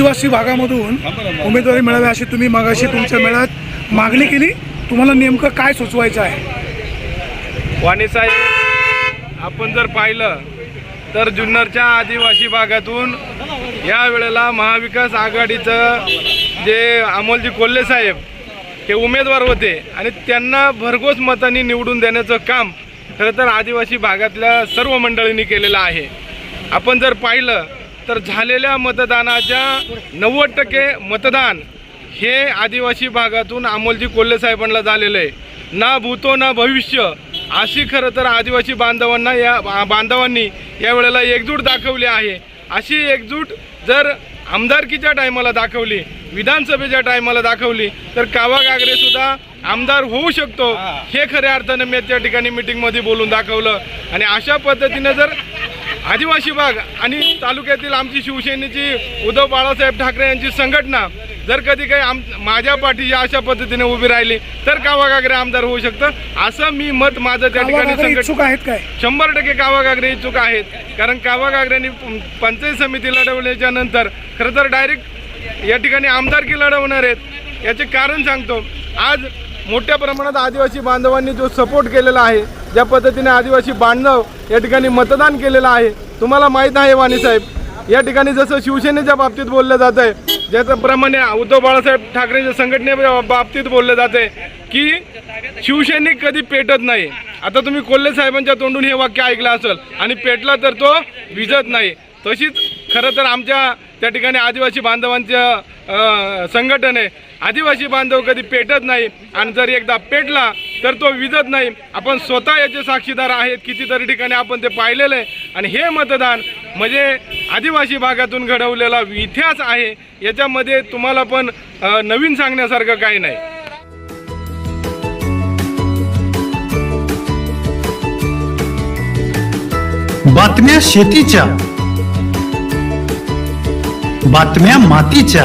आदिवासी भागामधून उमेदवारी मिळावी अशी तुम्ही मगाशी तुमच्या मेळाव्यात मागणी केली. तुम्हाला नेमकं काय सुचवायचं आहे? वाणीसाहेब आपण जर पाहिलं तर जुन्नरच्या आदिवासी भागातून या वेळेला महाविकास आघाडीचं जे अमोलजी कोल्हे साहेब हे उमेदवार होते आणि त्यांना भरघोस मतांनी निवडून देण्याचं काम खरं तर आदिवासी भागातल्या सर्व मंडळींनी केलेलं आहे. आपण जर पाहिलं तर झालेल्या मतदानाच्या नव्वद टक्के मतदान हे आदिवासी भागातून अमोलजी कोल्हे साहेबांना झालेलं आहे. ना भूतो ना भविष्य अशी खरं तर आदिवासी बांधवांना या बांधवांनी या वेळेला एकजूट दाखवली आहे. अशी एकजूट जर आमदारकीच्या टायमाला दाखवली विधानसभेच्या टायमाला दाखवली तर कावा गागरे सुद्धा आमदार होऊ शकतो. हे. खऱ्या अर्थानं मी त्या ठिकाणी मिटिंगमध्ये बोलून दाखवलं. आणि अशा पद्धतीनं जर आदिवासी भाग आणि तालुक्यातील आमची शिवसेनेची उद्धव बाळासाहेब ठाकरे यांची संघटना जर कधी काही आम माझ्या पाठीशी अशा पद्धतीने उभी राहिली तर कावा गागरे आमदार होऊ शकतं. असं मी मत माझं त्या ठिकाणी संघट आहेत काय? शंभर टक्के कावा गागरे इच्छुक आहेत. कारण कावा गागरेंनी पंचायत समिती लढवल्याच्या नंतर खरं तर डायरेक्ट या ठिकाणी आमदारकी लढवणार आहेत. याचे कारण सांगतो. आज मोठ्या प्रमाणात आदिवासी बांधवांनी जो सपोर्ट केलेला आहे ज्या पद्धतीने आदिवासी बांधव या ठिकाणी मतदान केलेलं आहे तुम्हाला माहीत आहे वाणीसाहेब या ठिकाणी जसं शिवसेनेच्या बाबतीत बोललं जात आहे ज्याच्याप्रमाणे उद्धव बाळासाहेब ठाकरेंच्या संघटने बाबतीत बोललं जात आहे की शिवसैनिक कधी पेटत नाही. आता तुम्ही कोल्हे साहेबांच्या तोंडून हे वाक्य ऐकलं असेल आणि पेटला तर तो विजत नाही. तशीच खरं तर आमच्या त्या ठिकाणी आदिवासी बांधवांच्या संघटन आहे. आदिवासी बांधव कधी पेटत नाही आणि जर एकदा पेटला तर तो विजत नाही. आपण स्वतः याचे साक्षीदार आहेत कितीतरी ठिकाणी आपण ते पाहिलेलं आहे. आणि हे मतदान म्हणजे आदिवासी भागातून घडवलेला इतिहास आहे. याच्यामध्ये तुम्हाला पण नवीन सांगण्यासारखं काही नाही. बातम्या शेतीच्या बातम्या मातीच्या.